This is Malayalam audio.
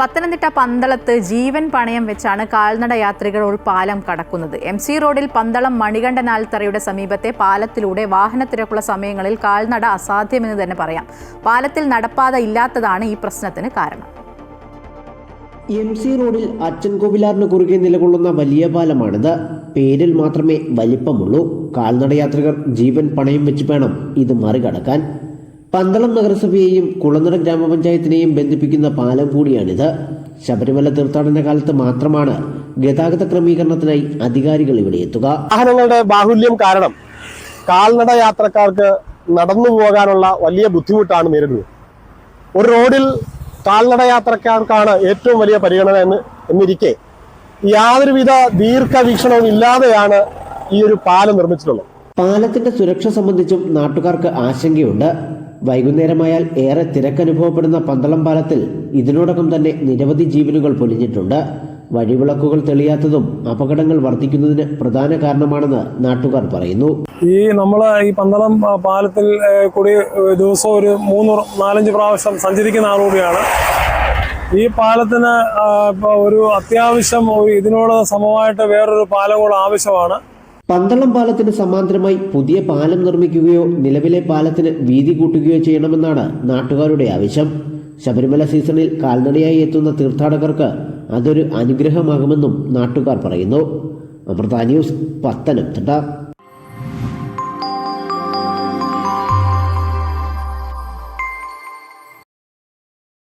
പത്തനംതിട്ട പന്തളത്ത് ജീവൻ പണയം വെച്ചാണ് കാൽനട യാത്രികൾ ഒരു പാലം കടക്കുന്നത്. എം സി റോഡിൽ പന്തളം മണികണ്ഠനാൽത്തറയുടെ സമീപത്തെ പാലത്തിലൂടെ വാഹനത്തിരക്കുള്ള സമയങ്ങളിൽ കാൽനട അസാധ്യമെന്ന് തന്നെ പറയാം. പാലത്തിൽ നടപ്പാത ഇല്ലാത്തതാണ് ഈ പ്രശ്നത്തിന് കാരണം. എം സി റോഡിൽ അച്ചൻകോവിലാറിന് കുറുകെ നിലകൊള്ളുന്ന വലിയ പാലമാണിത്. പേരിൽ മാത്രമേ വലിപ്പമുള്ളൂ. കാൽനടയാത്രികർ ജീവൻ പണയം വെച്ച് വേണം ഇത് മറികടക്കാൻ. പന്തളം നഗരസഭയെയും കുളനട ഗ്രാമപഞ്ചായത്തിനെയും ബന്ധിപ്പിക്കുന്ന പാലം കൂടിയാണിത്. ശബരിമല തീർത്ഥാടന കാലത്ത് മാത്രമാണ് ഗതാഗത ക്രമീകരണത്തിനായി അധികാരികൾ ഇവിടെ എത്തുക. വാഹനങ്ങളുടെ ബാഹുല്യം കാരണം കാൽനട യാത്രക്കാർക്ക് നടന്നു പോകാനുള്ള വലിയ ബുദ്ധിമുട്ടാണ് നേരിടുന്നത്. ഒരു റോഡിൽ കാൽനട യാത്രക്കാർക്കാണ് ഏറ്റവും വലിയ പരിഗണന എന്ന് എന്നിരിക്കെ യാതൊരുവിധ ദീർഘവീക്ഷണവും ഇല്ലാതെയാണ് ഈ ഒരു പാലം നിർമ്മിച്ചിട്ടുള്ളത്. പാലത്തിന്റെ സുരക്ഷ സംബന്ധിച്ചും നാട്ടുകാർക്ക് ആശങ്കയുണ്ട്. വൈകുന്നേരമായാൽ ഏറെ തിരക്കനുഭവപ്പെടുന്ന പന്തളം പാലത്തിൽ ഇതിനോടകം തന്നെ നിരവധി ജീവനുകൾ പൊലിഞ്ഞിട്ടുണ്ട്. വഴിവിളക്കുകൾ തെളിയാത്തതും അപകടങ്ങൾ വർദ്ധിക്കുന്നതിന് പ്രധാന കാരണമാണെന്ന് നാട്ടുകാർ പറയുന്നു. ഈ നമ്മൾ ഈ പന്തളം പാലത്തിൽ കൂടി ദിവസം ദിവസവും ഒരു മൂന്ന് നാലഞ്ച് പ്രാവശ്യം സഞ്ചരിക്കുന്ന ആളുകൂടിയാണ് ഈ പാലത്തിന് ഒരു അത്യാവശ്യം ഇതിനോട് സമമായിട്ട് വേറൊരു പാലം കൂടെ ആവശ്യമാണ്. പന്തളം പാലത്തിന് സമാന്തരമായി പുതിയ പാലം നിർമ്മിക്കുകയോ നിലവിലെ പാലത്തിന് വീതി കൂട്ടുകയോ ചെയ്യണമെന്നാണ് നാട്ടുകാരുടെ ആവശ്യം. ശബരിമല സീസണിൽ കാൽനടയായി എത്തുന്ന തീർത്ഥാടകർക്ക് അതൊരു അനുഗ്രഹമാകുമെന്നും നാട്ടുകാർ പറയുന്നു. അമൃത ന്യൂസ് പത്തനംതിട്ട.